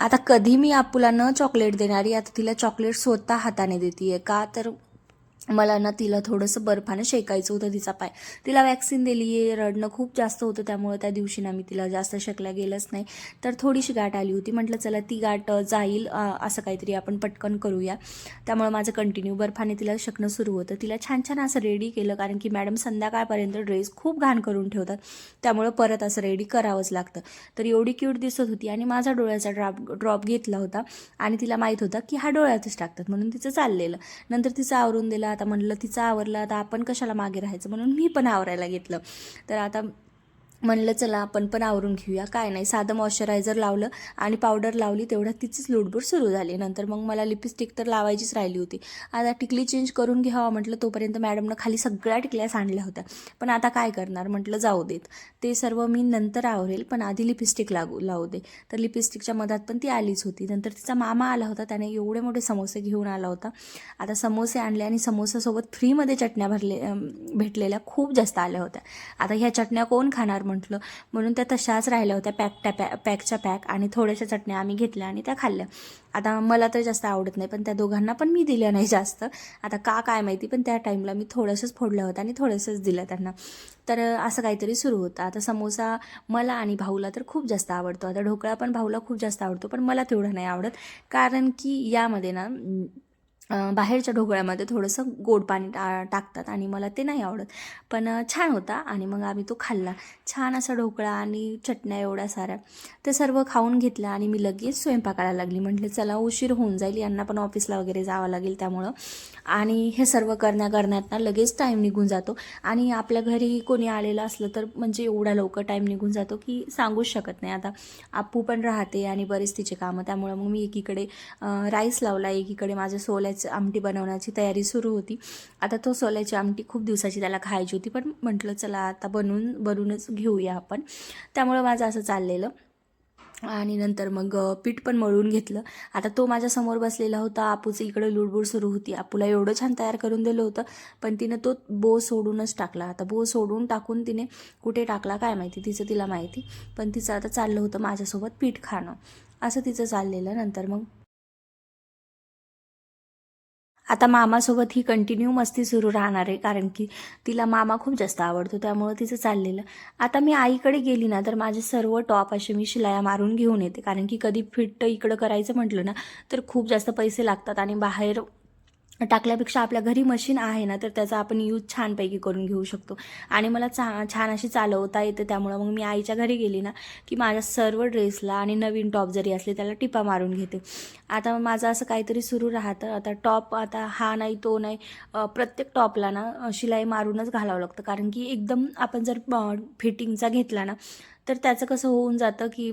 आता कधी मी आपुला न चॉकलेट देणारी आता तिला चॉकलेट स्वतः हाताने देते आहे का? तर मला ना तिला थोडंसं बर्फानं शेकायचं होतं तिचा पाय. तिला वॅक्सिन दिली आहे रडणं खूप जास्त होतं त्यामुळे त्या दिवशी ना मी तिला जास्त शकल्या गेलंच नाही. तर थोडीशी गाठ आली होती. म्हटलं चला ती गाठ जाईल असं काहीतरी आपण पटकन करूया. त्यामुळे माझं कंटिन्यू बर्फाने तिला शकणं सुरू होतं. तिला छान छान असं रेडी केलं कारण की मॅडम संध्याकाळपर्यंत ड्रेस खूप घाण करून ठेवतात. त्यामुळं परत असं रेडी करावंच लागतं. तर एवढी क्यूट दिसत होती आणि माझा डोळ्याचा ड्रॉप ड्रॉप घेतला होता. आणि तिला माहीत होतं की हा डोळ्यातच टाकतात म्हणून तिचं चाललेलं. नंतर तिचं आवरून दिलं. आता म्हणलं तिचं आवरलं आता आपण कशाला मागे राहायचं? म्हणून मी पण आवरायला घेतलं. तर आता म्हणलं चला आपण पण आवरून घेऊया. काय नाही. साधं मॉइश्चरायझर लावलं आणि पावडर लावली. तेवढ्या तिचीच लुडबुड सुरू झाली. नंतर मग मला लिपस्टिक तर लावायचीच राहिली होती. आता टिकली चेंज करून घ्यावं म्हटलं तोपर्यंत मॅडमनं खाली सगळ्या टिकल्या सांडल्या होत्या. पण आता काय करणार? म्हटलं जाऊ देत. ते सर्व मी नंतर आवरेल पण आधी लिपस्टिक लागू लावू दे. तर लिपस्टिकच्या मधात पण ती आलीच होती. नंतर तिचा मामा आला होता. त्याने एवढे मोठे समोसे घेऊन आला होता. आता समोसे आणले आणि समोसासोबत फ्रीमध्ये चटण्या भरले भेटलेल्या खूप जास्त आल्या होत्या. आता ह्या चटण्या कोण खाणार? म्हटलं. म्हणून त्या तशाच राहिल्या होत्या पॅक त्या पॅ पॅकच्या पॅक आणि थोड्याशा चटण्या आम्ही घेतल्या आणि त्या खाल्ल्या. आता मला तर जास्त आवडत नाही पण त्या दोघांना पण मी दिल्या नाही जास्त. आता का काय माहिती पण त्या टाईमला मी थोडंसंच फोडलं होतं आणि थोडंसंच दिलं त्यांना. तर असं काहीतरी सुरू होतं. आता समोसा मला आणि भाऊला तर खूप जास्त आवडतो. आता ढोकळा पण भाऊला खूप जास्त आवडतो पण मला तेवढं नाही आवडत. कारण की यामध्ये ना बाहेरच्या ढोकळ्यामध्ये थोडंसं गोड पाणी टा टाकतात आणि मला ते नाही आवडत. पण छान होता आणि मग आम्ही तो खाल्ला. छान असा ढोकळा आणि चटण्या एवढ्या साऱ्या. ते सर्व खाऊन घेतलं आणि मी लगेच स्वयंपाकाला लागली. म्हटलं चला उशीर होऊन जाईल. यांना पण ऑफिसला वगैरे जावं लागेल त्यामुळं. आणि हे सर्व करण्या करण्यात ना लगेच टाईम निघून जातो. आणि आपल्या घरी कोणी आलेलं असलं तर म्हणजे एवढा लवकर टाईम निघून जातो की सांगूच शकत नाही. आता आप्पू पण राहते आणि बरेच तिचे कामं. त्यामुळं मग मी एकीकडे राईस लावला एकीकडे माझ्या सोल्याचं आमटी बनवण्याची तयारी सुरू होती. आता तो सोल्याची आमटी खूप दिवसाची त्याला खायची होती पण म्हटलं चला आता बनवून बनवूनच घेऊया आपण. त्यामुळं माझं असं चाललेलं. आणि नंतर मग पीठ पण मळून घेतलं. आता तो माझ्यासमोर बसलेला होता. आपूचं इकडे लुडबुड सुरू होती. आपूला एवढं छान तयार करून दिलं होतं. पण तिनं तो बो सोडूनच टाकला. आता बो सोडून टाकून तिने कुठे टाकला काय माहिती तिचं तिला माहिती. पण तिचं आता चाललं होतं माझ्यासोबत पीठ खाणं. असं तिचं चाललेलं. नंतर मग आता मामासोबत ही कंटिन्यू मस्ती सुरू राहणार आहे कारण की तिला मामा खूप जास्त आवडतो त्यामुळं तिचं चाललेलं. आता मी आईकडे गेली ना तर माझे सर्व टॉप असे मी शिलाया मारून घेऊन येते कारण की कधी फिट इकडं करायचं म्हटलं ना तर खूप जास्त पैसे लागतात आणि बाहेर टाकल्यापेक्षा आपल्या घरी मशीन आहे ना तर त्याचा आपण यूज छानपैकी करून घेऊ शकतो. आणि मला चा छान अशी चालवता येते त्यामुळं मग मी आईच्या घरी गेली ना की माझ्या सर्व ड्रेसला आणि नवीन टॉप जरी असले त्याला टिपा मारून घेते. आता माझं असं काहीतरी सुरू राहतं. आता टॉप आता हा नाही तो नाही प्रत्येक टॉपला ना शिलाई मारूनच घालावं लागतं. कारण की एकदम आपण जर फिटिंगचा घेतला ना तर त्याचं कसं होऊन जातं की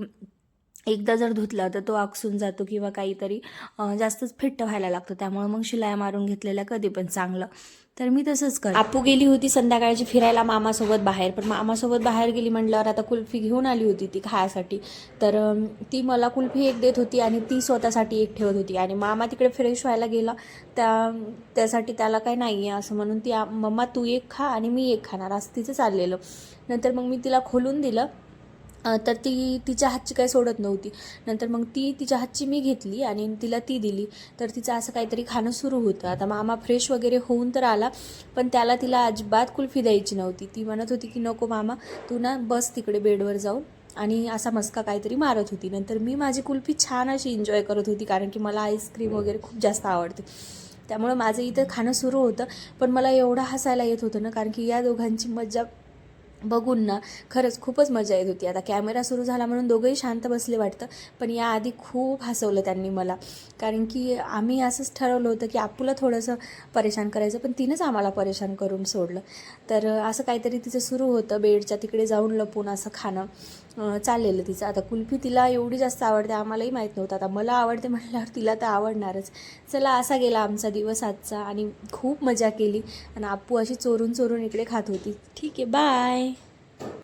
एकदा जर धुतला तर तो आकसून जातो किंवा काहीतरी जास्तच फिट्ट व्हायला लागतो. त्यामुळे मग शिलाया मारून घेतलेल्या कधी पण चांगलं. तर मी तसंच कर आपू गेली होती संध्याकाळची फिरायला मामासोबत बाहेर पण मामासोबत बाहेर गेली म्हटल्यावर आता कुल्फी घेऊन आली होती ती खायसाठी. तर ती मला कुल्फी एक देत होती आणि ती स्वतःसाठी एक ठेवत होती. आणि मामा तिकडे फ्रेश व्हायला गेला. त्या त्यासाठी त्याला काही नाही आहे असं म्हणून ती मम्मा तू एक खा आणि मी एक खाणार. असं तिचं चाललेलं. नंतर मग मी तिला खोलून दिलं. तर ती तिच्या हातची काही सोडत नव्हती. नंतर मग ती तिच्या हातची मी घेतली आणि तिला ती दिली. तर तिचं असं काहीतरी खाणं सुरू होतं. आता मामा फ्रेश वगैरे होऊन तर आला पण त्याला तिला अजिबात कुल्फी द्यायची नव्हती. ती म्हणत होती की नको मामा तू ना बस तिकडे बेडवर जाऊन आणि असा मस्का काहीतरी मारत होती. नंतर मी माझी कुल्फी छान अशी एन्जॉय करत होती कारण की मला आईस्क्रीम वगैरे खूप जास्त आवडते. त्यामुळं माझं इथं खाणं सुरू होतं पण मला एवढं हसायला येत होतं ना कारण की या दोघांची मज्जा बघून ना खरंच खूपच मजा येत होती. आता कॅमेरा सुरू झाला म्हणून दोघंही शांत बसले वाटतं पण याआधी खूप हसवलं त्यांनी मला. कारण की आम्ही असंच ठरवलं होतं की आपूला थोडंसं परेशान करायचं पण तिनंच आम्हाला परेशान करून सोडलं. तर असं काहीतरी तिचं सुरू होतं बेडच्या तिकडे जाऊन लपून असं खाणं. चाललेलं तिचं. आता कुल्फी तिला एवढी जास्त आवडते आम्हालाही माहीत नव्हतं. आता मला आवडते म्हटल्यावर तिला तर आवडणारच. चला असा गेला आमचा दिवस आजचा आणि खूप मजा केली. आणि आप्पू अशी चोरून चोरून इकडे खात होती. ठीक आहे बाय